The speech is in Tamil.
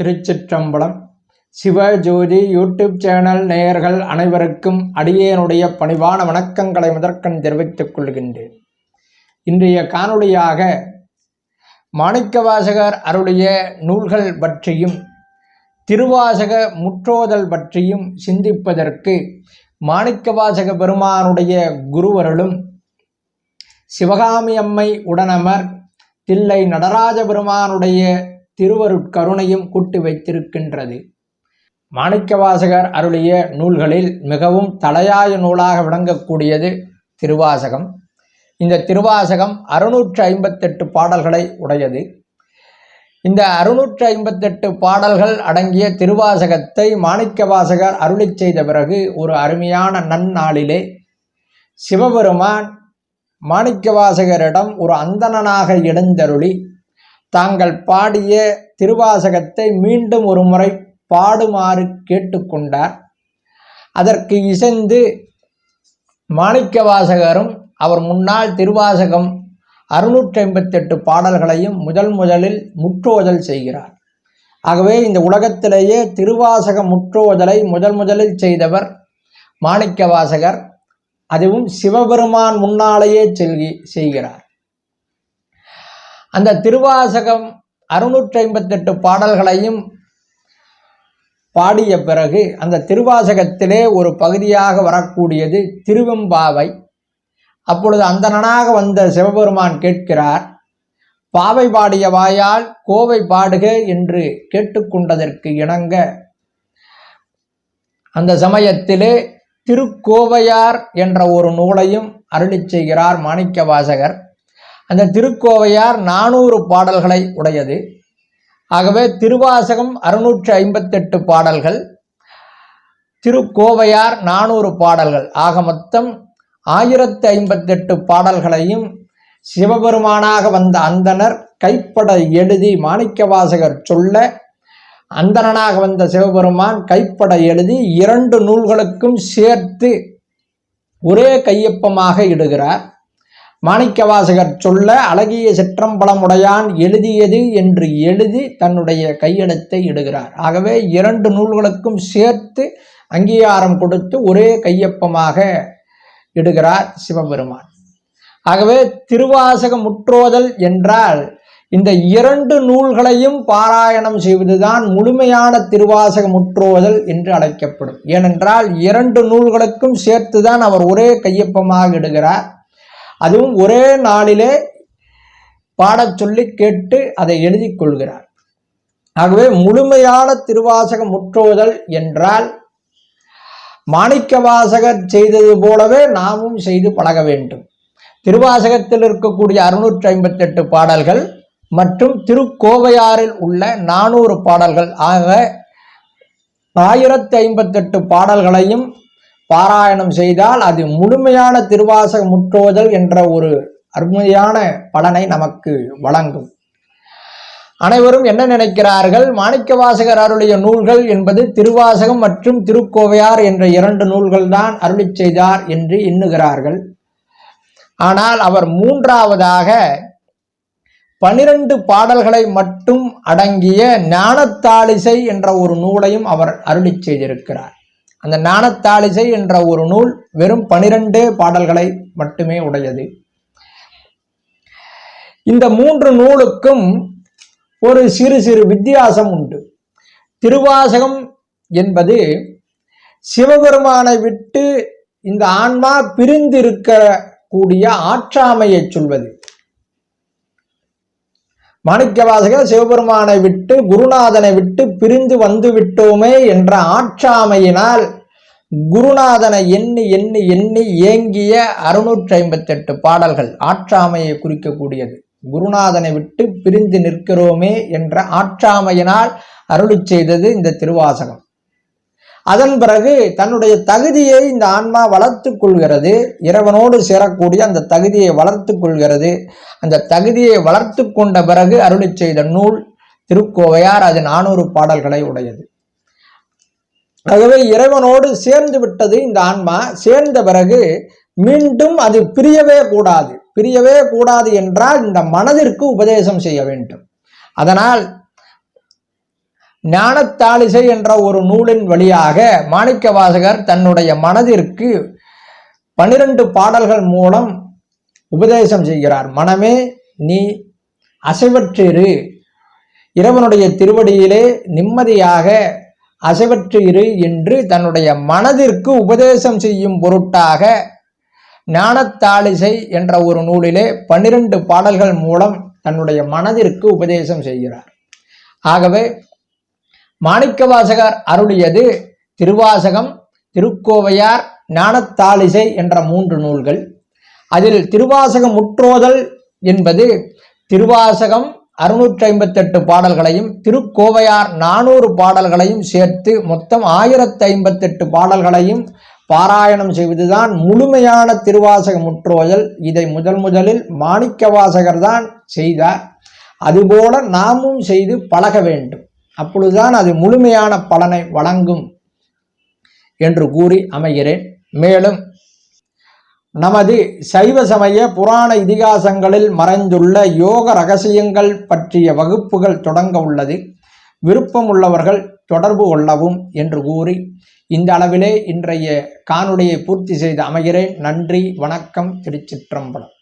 திருச்சிற்றம்பலம். சிவஜோதி யூடியூப் சேனல் நேயர்கள் அனைவருக்கும் அடியேனுடைய பணிவான வணக்கங்களை முதற்கண் தெரிவித்துக் கொள்கின்றேன். இன்றைய காணொளியாக மாணிக்கவாசகர் அருளிய நூல்கள் பற்றியும் திருவாசக முற்றோதல் பற்றியும் சிந்திப்பதற்கு மாணிக்கவாசக பெருமானுடைய குருவருளும் சிவகாமி அம்மை உடனமர் தில்லை நடராஜ பெருமானுடைய திருவருட்கருணையும் கூட்டி வைத்திருக்கின்றது. மாணிக்கவாசகர் அருளிய நூல்களில் மிகவும் தலையாய நூலாக விளங்கக்கூடியது திருவாசகம். இந்த திருவாசகம் அறுநூற்று ஐம்பத்தெட்டு பாடல்களை உடையது. இந்த அறுநூற்று ஐம்பத்தெட்டு பாடல்கள் அடங்கிய திருவாசகத்தை மாணிக்கவாசகர் அருளி செய்த பிறகு ஒரு அருமையான நன்னாளிலே சிவபெருமான் மாணிக்கவாசகரிடம் ஒரு அந்தணனாக எழுந்தருளி தாங்கள் பாடிய திருவாசகத்தை மீண்டும் ஒரு முறை பாடுமாறு கேட்டுக்கொண்டார். அதற்கு இசைந்து மாணிக்கவாசகரும் அவர் முன்னால் திருவாசகம் அறுநூற்றி ஐம்பத்தெட்டு பாடல்களையும் முதல் முதலில் முற்றோதல் செய்கிறார். ஆகவே இந்த உலகத்திலேயே திருவாசக முற்றோதலை முதல் முதலில் செய்தவர் மாணிக்கவாசகர். அதுவும் சிவபெருமான் முன்னாலேயே செல்கி செய்கிறார். அந்த திருவாசகம் அறுநூற்றி ஐம்பத்தெட்டு பாடல்களையும் பாடிய பிறகு அந்த திருவாசகத்திலே ஒரு பகுதியாக வரக்கூடியது திருவெம்பாவை. அப்பொழுது அந்தணனாக வந்த சிவபெருமான் கேட்கிறார் பாவை பாடிய வாயால் கோவை பாடுக என்று கேட்டுக்கொண்டதற்கு இணங்க. அந்த சமயத்திலே திருக்கோவையார் என்ற ஒரு நூலையும் அருளி செய்கிறார் மாணிக்கவாசகர். அந்த திருக்கோவையார் நானூறு பாடல்களை உடையது. ஆகவே திருவாசகம் அறுநூற்று ஐம்பத்தெட்டு பாடல்கள் திருக்கோவையார் நானூறு பாடல்கள். ஆக மொத்தம் ஆயிரத்தி ஐம்பத்தெட்டு பாடல்களையும் சிவபெருமானாக வந்த அந்தனர் கைப்பட எழுதி மாணிக்கவாசகர் சொல்ல அந்தணனாக வந்த சிவபெருமான் கைப்பட எழுதி இரண்டு நூல்களுக்கும் சேர்த்து ஒரே கையொப்பமாக இடுகிறார். மாணிக்கவாசகர் சொல்ல அழகிய சிற்றம்பலமுடையான் எழுதியது என்று எழுதி தன்னுடைய கையெழுத்தை இடுகிறார். ஆகவே இரண்டு நூல்களுக்கும் சேர்த்து அங்கீகாரம் கொடுத்து ஒரே கையொப்பமாக இடுகிறார் சிவபெருமான். ஆகவே திருவாசக முற்றோதல் என்றால் இந்த இரண்டு நூல்களையும் பாராயணம் செய்வதுதான் முழுமையான திருவாசக முற்றோதல் என்று அழைக்கப்படும். ஏனென்றால் இரண்டு நூல்களுக்கும் சேர்த்துதான் அவர் ஒரே கையொப்பமாக இடுகிறார். அதுவும் ஒரே நாளிலே பாடச் சொல்லி கேட்டு அதை எழுதி கொள்கிறார். ஆகவே முழுமையான திருவாசக முற்றோதல் என்றால் மாணிக்க வாசகர் செய்தது போலவே நாமும் செய்து பழக வேண்டும். திருவாசகத்தில் இருக்கக்கூடிய அறுநூற்றி ஐம்பத்தெட்டு பாடல்கள் மற்றும் திருக்கோவையாறில் உள்ள நானூறு பாடல்கள் ஆக ஆயிரத்தி ஐம்பத்தெட்டு பாடல்களையும் பாராயணம் செய்தால் அது முழுமையான திருவாசக முற்றோதல் என்ற ஒரு அருமையான பலனை நமக்கு வழங்கும். அனைவரும் என்ன நினைக்கிறார்கள்? மாணிக்கவாசகர் அருளிய நூல்கள் என்பது திருவாசகம் மற்றும் திருக்கோவையார் என்ற இரண்டு நூல்கள் தான் அருளி செய்தார் என்று எண்ணுகிறார்கள். ஆனால் அவர் மூன்றாவதாக பனிரெண்டு பாடல்களை மட்டும் அடங்கிய ஞானத்தாளிசை என்ற ஒரு நூலையும் அவர் அருளி செய்திருக்கிறார். அந்த ஞானத்தாளிசை என்ற ஒரு நூல் வெறும் பனிரெண்டே பாடல்களை மட்டுமே உடையது. இந்த மூன்று நூலுக்கும் ஒரு சிறு சிறு வித்தியாசம் உண்டு. திருவாசகம் என்பது சிவபெருமானை விட்டு இந்த ஆன்மா பிரிந்திருக்கக்கூடிய ஆற்றாமையை சொல்வது. மாணிக்கவாசகர் சிவபெருமானை விட்டு குருநாதனை விட்டு பிரிந்து வந்து விட்டோமே என்ற ஆற்றாமையினால் குருநாதனை எண்ணி எண்ணி எண்ணி ஏங்கிய அறுநூற்றி ஐம்பத்தெட்டு பாடல்கள் ஆற்றாமையை குறிக்கக்கூடியது. குருநாதனை விட்டு பிரிந்து நிற்கிறோமே என்ற ஆற்றாமையினால் அருளி செய்தது இந்த திருவாசகம். அதன் பிறகு தன்னுடைய தகுதியை இந்த ஆன்மா வளர்த்து கொள்கிறது. இறைவனோடு சேரக்கூடிய அந்த தகுதியை வளர்த்து கொள்கிறது. அந்த தகுதியை வளர்த்து கொண்ட பிறகு அருளி செய்த நூல் திருக்கோவையார் அது நானூறு பாடல்களை உடையது. ஆகவே இறைவனோடு சேர்ந்து விட்டது இந்த ஆன்மா. சேர்ந்த பிறகு மீண்டும் அது பிரியவே கூடாது. பிரியவே கூடாது என்றால் இந்த மனதிற்கு உபதேசம் செய்ய வேண்டும். அதனால் ஞானத்தாளிசை என்ற ஒரு நூலின் வழியாக மாணிக்க வாசகர் தன்னுடைய மனதிற்கு பனிரெண்டு பாடல்கள் மூலம் உபதேசம் செய்கிறார். மனமே நீ அசைவற்றிரு. இறைவனுடைய திருவடியிலே நிம்மதியாக அசைவற்று இரு என்று தன்னுடைய மனதிற்கு உபதேசம் செய்யும் பொருட்டாக ஞானத்தாளிசை என்ற ஒரு நூலிலே பன்னிரண்டு பாடல்கள் மூலம் தன்னுடைய மனதிற்கு உபதேசம் செய்கிறார். ஆகவே மாணிக்கவாசகர் அருளியது திருவாசகம் திருக்கோவையார் ஞானத்தாளிசை என்ற மூன்று நூல்கள். அதில் திருவாசகம் முற்றோதல் என்பது திருவாசகம் அறுநூற்றி ஐம்பத்தெட்டு பாடல்களையும் திருக்கோவையார் நானூறு பாடல்களையும் சேர்த்து மொத்தம் ஆயிரத்தி ஐம்பத்தெட்டு பாடல்களையும் பாராயணம் செய்வதுதான் முழுமையான திருவாசக முற்றோதல் இதை முதல் முதலில் மாணிக்க தான் செய்தார். அதுபோல நாமும் செய்து பழக வேண்டும். அப்பொழுதுதான் அது முழுமையான பலனை வழங்கும் என்று கூறி அமைகிறேன். மேலும் நமது சைவ சமய புராண இதிகாசங்களில் மறைந்துள்ள யோக ரகசியங்கள் பற்றிய வகுப்புகள் தொடங்க உள்ளது. விருப்பம் உள்ளவர்கள் தொடர்பு கொள்ளவும் என்று கூறி இந்த அளவிலே இன்றைய காணொலியை பூர்த்தி செய்து அமைகிறேன். நன்றி வணக்கம் திருச்சிற்றம்பலம்.